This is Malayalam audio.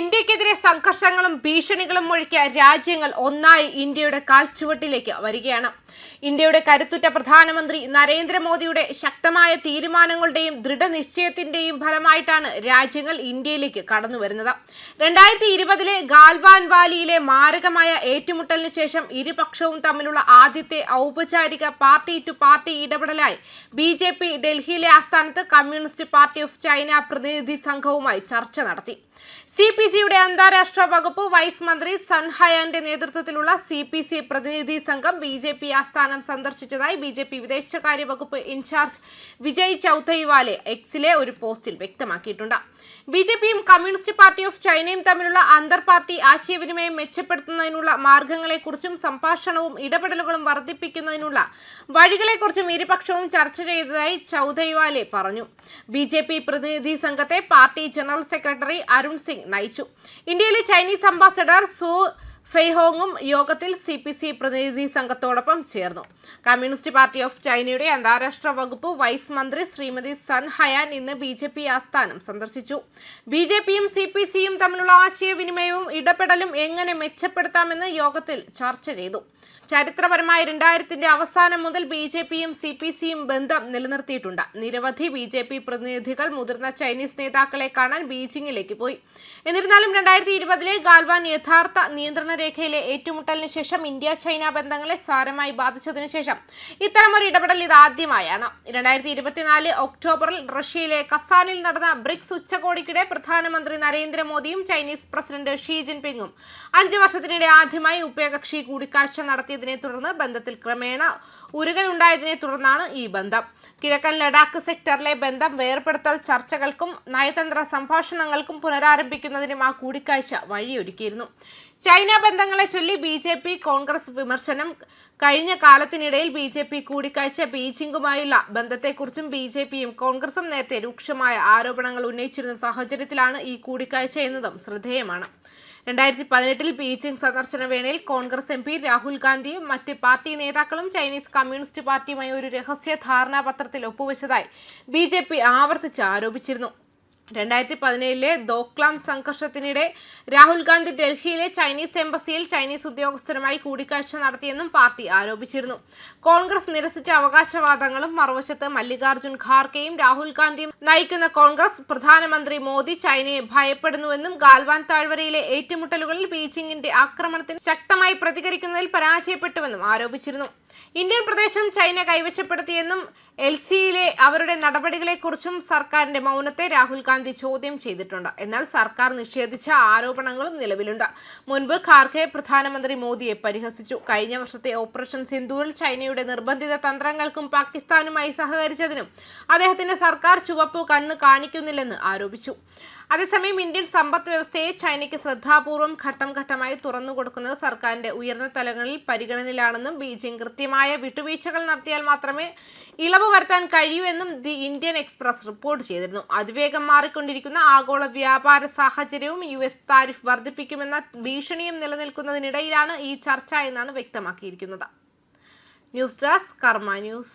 ഇന്ത്യക്കെതിരെ സംഘർഷങ്ങളും ഭീഷണികളും ഒഴിക്കാൻ രാജ്യങ്ങൾ ഒന്നായി ഇന്ത്യയുടെ കാൽച്ചുവട്ടിലേക്ക് വരികയാണ്. ഇന്ത്യയുടെ കരുത്തുറ്റ പ്രധാനമന്ത്രി നരേന്ദ്രമോദിയുടെ ശക്തമായ തീരുമാനങ്ങളുടെയും ദൃഢനിശ്ചയത്തിന്റെയും ഫലമായിട്ടാണ് രാജ്യങ്ങൾ ഇന്ത്യയിലേക്ക് കടന്നു വരുന്നത്. രണ്ടായിരത്തി ഇരുപതിലെ ഗാൽവാൻ വാലിയിലെ മാരകമായ ഏറ്റുമുട്ടലിന് ശേഷം ഇരുപക്ഷവും തമ്മിലുള്ള ആദ്യത്തെ ഔപചാരിക പാർട്ടി ടു പാർട്ടി ഇടപെടലായി ബി ജെ പി ഡൽഹിയിലെ ആസ്ഥാനത്ത് കമ്മ്യൂണിസ്റ്റ് പാർട്ടി ഓഫ് ചൈന പ്രതിനിധി സംഘവുമായി ചർച്ച നടത്തി. സി പി സിയുടെ അന്താരാഷ്ട്ര വകുപ്പ് വൈസ് മന്ത്രി സൻഹയാന്റെ നേതൃത്വത്തിലുള്ള സി പി സി പ്രതിനിധി സംഘം ബി ജെ പി ആസ്ഥാനം സന്ദർശിച്ചതായി ബി ജെ പി വിദേശകാര്യ വകുപ്പ് ഇൻചാർജ് വിജയ് ചൌധൈവാലെ എക്സിലെ ഒരു പോസ്റ്റിൽ വ്യക്തമാക്കിയിട്ടുണ്ട്. ബി ജെ പിയും കമ്മ്യൂണിസ്റ്റ് പാർട്ടി ഓഫ് ചൈനയും തമ്മിലുള്ള അന്തർ പാർട്ടി ആശയവിനിമയം മെച്ചപ്പെടുത്തുന്നതിനുള്ള മാർഗങ്ങളെക്കുറിച്ചും സംഭാഷണവും ഇടപെടലുകളും വർദ്ധിപ്പിക്കുന്നതിനുള്ള വഴികളെക്കുറിച്ചും ഇരുപക്ഷവും ചർച്ച ചെയ്തതായി ചൌധൈവാലെ പറഞ്ഞു. ബി ജെ പി പ്രതിനിധി സംഘത്തെ party general secretary Arun Singh നയിച്ചു. ഇന്ത്യയിലെ ചൈനീസ് അംബാസഡർ സു ഫെയ്ഹോങ്ങും യോഗത്തിൽ സി പി സി പ്രതിനിധി സംഘത്തോടൊപ്പം ചേർന്നു. കമ്മ്യൂണിസ്റ്റ് പാർട്ടി ഓഫ് ചൈനയുടെ അന്താരാഷ്ട്ര വകുപ്പ് വൈസ് മന്ത്രി ശ്രീമതി സൺ ഹയാൻ ഇന്ന് ബി ജെ പി ആസ്ഥാനം സന്ദർശിച്ചു. ബി ജെ പിയും സി പി സിയും തമ്മിലുള്ള ആശയവിനിമയവും ഇടപെടലും എങ്ങനെ മെച്ചപ്പെടുത്താമെന്ന് യോഗത്തിൽ ചർച്ച ചെയ്തു. ചരിത്രപരമായ രണ്ടായിരത്തിന്റെ അവസാനം മുതൽ ബി ജെ പിയും സി പി സിയും ബന്ധം നിലനിർത്തിയിട്ടുണ്ട്. നിരവധി ബി ജെ പി പ്രതിനിധികൾ മുതിർന്ന ചൈനീസ് നേതാക്കളെ കാണാൻ ബീജിംഗിലേക്ക് പോയി. എന്നിരുന്നാലും രണ്ടായിരത്തി ഇരുപതിലെ ഗാൽവാൻ യഥാർത്ഥ നിയന്ത്രണ രേഖയിലെ ഏറ്റുമുട്ടലിന് ശേഷം ഇന്ത്യ ചൈന ബന്ധങ്ങളെ സാരമായി ബാധിച്ചതിനു ശേഷം ഇത്തരമൊരു ഇടപെടൽ ഇത് ആദ്യമായാണ്. രണ്ടായിരത്തി ഇരുപത്തിനാല് ഒക്ടോബറിൽ റഷ്യയിലെ കസാനിൽ നടന്ന ബ്രിക്സ് ഉച്ചകോടിക്കിടെ പ്രധാനമന്ത്രി നരേന്ദ്രമോദിയും ചൈനീസ് പ്രസിഡന്റ് ഷീ ജിൻപിങ്ങും അഞ്ചു വർഷത്തിനിടെ ആദ്യമായി ഉഭയകക്ഷി കൂടിക്കാഴ്ച നടത്തിയതിനെ തുടർന്ന് ബന്ധത്തിൽ ക്രമേണ ഉരുകൽ ഉണ്ടായതിനെ തുടർന്നാണ് ഈ ബന്ധം. കിഴക്കൻ ലഡാക്ക് സെക്ടറിലെ ബന്ധം വേർപെടുത്തൽ ചർച്ചകൾക്കും നയതന്ത്ര സംഭാഷണങ്ങൾക്കും പുനരാരംഭിക്കുന്നതിനും ആ കൂടിക്കാഴ്ച വഴിയൊരുക്കിയിരുന്നു. ചൈന ബന്ധങ്ങളെ ചൊല്ലി ബി കോൺഗ്രസ് വിമർശനം കഴിഞ്ഞ കാലത്തിനിടയിൽ ബി ജെ പി കൂടിക്കാഴ്ച ബീജിംഗുമായുള്ള ബന്ധത്തെക്കുറിച്ചും ബി ജെ പിയും കോൺഗ്രസും നേരത്തെ രൂക്ഷമായ ആരോപണങ്ങൾ ഉന്നയിച്ചിരുന്ന സാഹചര്യത്തിലാണ് ഈ കൂടിക്കാഴ്ച എന്നതും ശ്രദ്ധേയമാണ്. രണ്ടായിരത്തി പതിനെട്ടിൽ ബീജിംഗ് സന്ദർശന വേളയിൽ കോൺഗ്രസ് എം പി രാഹുൽ ഗാന്ധിയും മറ്റ് പാർട്ടി നേതാക്കളും ചൈനീസ് കമ്മ്യൂണിസ്റ്റ് പാർട്ടിയുമായി ഒരു രഹസ്യ ധാരണാപത്രത്തിൽ ഒപ്പുവെച്ചതായി ബി ആവർത്തിച്ച് ആരോപിച്ചിരുന്നു. രണ്ടായിരത്തി പതിനേഴിലെ ദോക്ലാം സംഘർഷത്തിനിടെ രാഹുൽ ഗാന്ധി ഡൽഹിയിലെ ചൈനീസ് എംബസിയിൽ ചൈനീസ് ഉദ്യോഗസ്ഥരുമായി കൂടിക്കാഴ്ച നടത്തിയെന്നും പാർട്ടി ആരോപിച്ചിരുന്നു. കോൺഗ്രസ് നിരസിച്ച അവകാശവാദങ്ങളും മറുവശത്ത് മല്ലികാർജുൻ ഖാർഗെയും രാഹുൽ ഗാന്ധിയും നയിക്കുന്ന കോൺഗ്രസ് പ്രധാനമന്ത്രി മോദി ചൈനയെ ഭയപ്പെടുന്നുവെന്നും ഗാൽവാൻ താഴ്വരയിലെ ഏറ്റുമുട്ടലുകളിൽ ബീജിംഗിന്റെ ആക്രമണത്തിന് ശക്തമായി പ്രതികരിക്കുന്നതിൽ പരാജയപ്പെട്ടുവെന്നും ആരോപിച്ചിരുന്നു. ഇന്ത്യൻ പ്രദേശം ചൈന കൈവശപ്പെടുത്തിയെന്നും എൽ സിയിലെ അവരുടെ നടപടികളെക്കുറിച്ചും സർക്കാരിന്റെ മൗനത്തെ രാഹുൽ ഗാന്ധി ചോദ്യം ചെയ്തിട്ടുണ്ട്. എന്നാൽ സർക്കാർ നിഷേധിച്ച ആരോപണങ്ങളും നിലവിലുണ്ട്. മുൻപ് ഖാർഗെ പ്രധാനമന്ത്രി മോദിയെ പരിഹസിച്ചു. കഴിഞ്ഞ വർഷത്തെ ഓപ്പറേഷൻ സിന്ധുവിൽ ചൈനയുടെ നിർബന്ധിത തന്ത്രങ്ങൾക്കും പാകിസ്ഥാനുമായി സഹകരിച്ചതിനും അദ്ദേഹത്തിന്റെ സർക്കാർ ചുവപ്പ് കണ്ണ് കാണിക്കുന്നില്ലെന്ന് ആരോപിച്ചു. അതേസമയം ഇന്ത്യൻ സമ്പദ് വ്യവസ്ഥയെ ചൈനയ്ക്ക് ശ്രദ്ധാപൂർവം ഘട്ടം ഘട്ടമായി തുറന്നുകൊടുക്കുന്നത് സർക്കാരിന്റെ ഉയർന്ന തലങ്ങളിൽ പരിഗണനയിലാണെന്നും ബീജിംഗ് കൃത്യമായ വിട്ടുവീഴ്ചകൾ നടത്തിയാൽ മാത്രമേ ഇളവ് വരുത്താൻ കഴിയൂ എന്നും ദി ഇന്ത്യൻ എക്സ്പ്രസ് റിപ്പോർട്ട് ചെയ്തിരുന്നു. അതിവേഗം മാറിക്കൊണ്ടിരിക്കുന്ന ആഗോള വ്യാപാര സാഹചര്യവും യു എസ് താരിഫ് വർദ്ധിപ്പിക്കുമെന്ന ഭീഷണിയും നിലനിൽക്കുന്നതിനിടയിലാണ് ഈ ചർച്ച എന്നാണ് വ്യക്തമാക്കിയിരിക്കുന്നത്. News desk Karma news.